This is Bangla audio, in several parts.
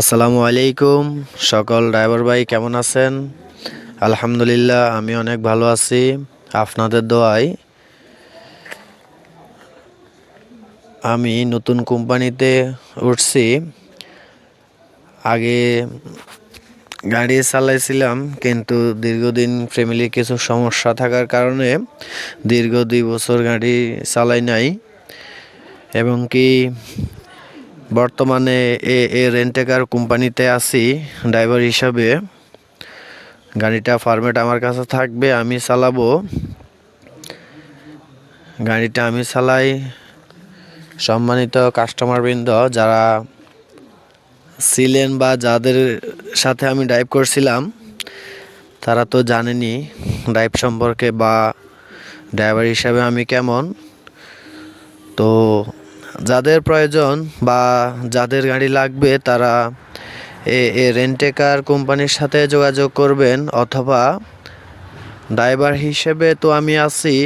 আসসালামু আলাইকুম। সকল ড্রাইভার ভাই কেমন আছেন? আলহামদুলিল্লাহ, আমি অনেক ভালো আছি। আপনাদের দোয়ায় আমি নতুন কোম্পানিতে উঠছি। আগে গাড়ি চালাইছিলাম, কিন্তু দীর্ঘদিন ফ্যামিলির কিছু সমস্যা থাকার কারণে দীর্ঘ দুই বছর গাড়ি চালাই নাই। এবং কি বর্তমানে এ এ রেন্টেকার কোম্পানিতে আছি, ড্রাইভার হিসাবে। গাড়িটা ফার্মেট আমার কাছে থাকবে, আমি চালাবো। গাড়িটা আমি চালাই। সম্মানিত কাস্টমারবৃন্দ যারা ছিলেন বা যাদের সাথে আমি ড্রাইভ করছিলাম, তারা তো জানেনি ড্রাইভ সম্পর্কে বা ড্রাইভার হিসাবে আমি কেমন। তো যাদের প্রয়োজন বা যাদের গাড়ি লাগবে তারা এ রেন্টেকার কোম্পানির সাথে যোগাযোগ করবেন অথবা ড্রাইভার হিসেবে তো আমি আছি,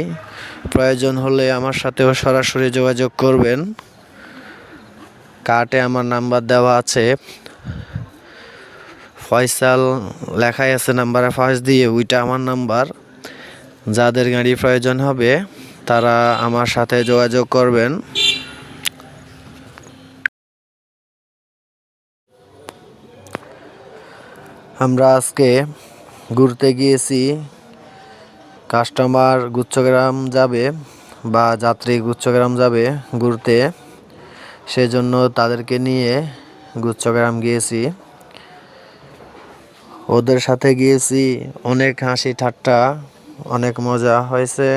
প্রয়োজন হলে আমার সাথেও সরাসরি যোগাযোগ করবেন। কার্টে আমার নাম্বার দেওয়া আছে। ফয়সাল লেখাই আছে নাম্বারে ফার্স্ট দিয়ে ওইটা আমার নাম্বার যাদের গাড়ি প্রয়োজন হবে তারা আমার সাথে যোগাযোগ করবেন। আমরা আজকে ঘুরতে গিয়েছি কাস্টমার গুচ্ছগ্রাম যাবে বা যাত্রী গুচ্ছগ্রাম যাবে ঘুরতে। সেজন্য তাদেরকে নিয়ে গুচ্ছগ্রাম গিয়েছি। ওদের সাথে গিয়েছি, অনেক হাসি ঠাট্টা, অনেক মজা হয়েছে।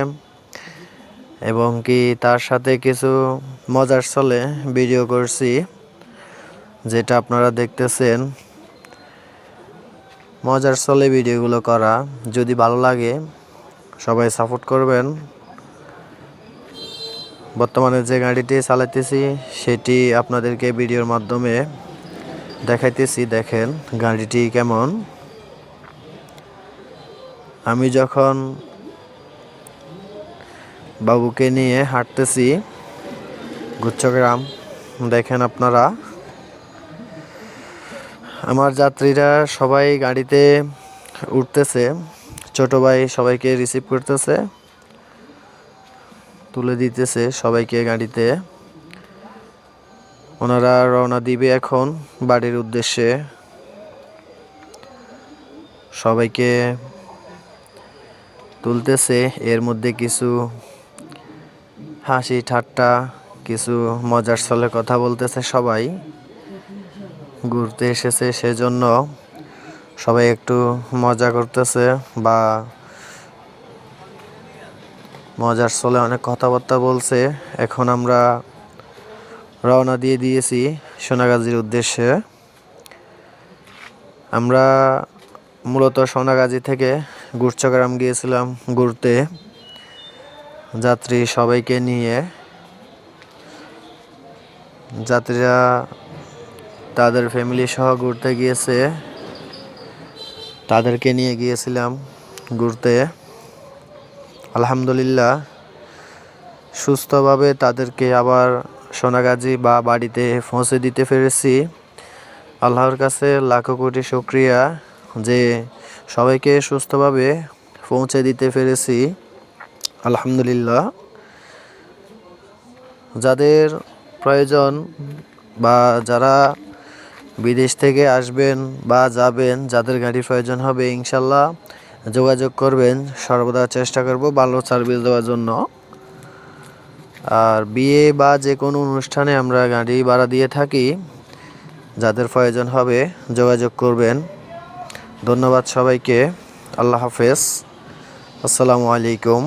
এবং কি তার সাথে কিছু মজার চলে ভিডিও করছি, যেটা আপনারা দেখতেছেন। মজার চলে ভিডিওগুলো করা। যদি ভালো লাগে, সবাই সাপোর্ট করবেন। বর্তমানে যে গাড়িটি চালাইতেছি, সেটি আপনাদেরকে ভিডিওর মাধ্যমে দেখাইতেছি। দেখেন গাড়িটি কেমন। আমি যখন বাবুকে নিয়ে হাঁটতেছি, গুচ্ছগ্রাম, দেখেন আপনারা। আমার যাত্রীরা সবাই গাড়িতে উঠতেছে। ছোট ভাই সবাইকে রিসিভ করতেছে। তুলে দিতেছে সবাইকে গাড়িতে। ওনারা রওনা দিবে এখন বাড়ির উদ্দেশ্যে। সবাইকে তুলতেছে। এর মধ্যে কিছু হাসি ঠাট্টা, কিছু মজার ছলে কথা বলতেছে সবাই। ঘুরতে এসেছে, সেজন্য সবাই একটু মজা করতেছে বা মজার ছলে অনেক কথাবার্তা বলছে। এখন আমরা রওনা দিয়ে দিয়েছি সোনাগাজীর উদ্দেশ্যে। আমরা মূলত সোনাগাজী থেকে গুরচগ্রাম গিয়েছিলাম ঘুরতে। যাত্রী সবাইকে নিয়ে। যাত্রীরা তাদের ফ্যামিলি সহ ঘুরতে গিয়েছে। তাদেরকে নিয়ে গিয়েছিলাম ঘুরতে। আলহামদুলিল্লাহ, সুস্থভাবে তাদেরকে আবার সোনাগাজী বা বাড়িতে পৌঁছে দিতে পেরেছি। আল্লাহর কাছে লাখো কোটি শুক্রিয়া যে সবাইকে সুস্থভাবে পৌঁছে দিতে পেরেছি। আলহামদুলিল্লাহ। যাদের প্রয়োজন বা যারা বিদেশ থেকে আসবেন বা যাবেন, যাদের গাড়ি প্রয়োজন হবে, ইনশাল্লাহ যোগাযোগ করবেন। সর্বদা চেষ্টা করব ভালো সার্ভিস দেওয়ার জন্য। আর বিয়ে বা যে কোনো অনুষ্ঠানে আমরা গাড়ি ভাড়া দিয়ে থাকি, যাদের প্রয়োজন হবে যোগাযোগ করবেন। ধন্যবাদ সবাইকে। আল্লাহ হাফেজ। আসসালামু আলাইকুম।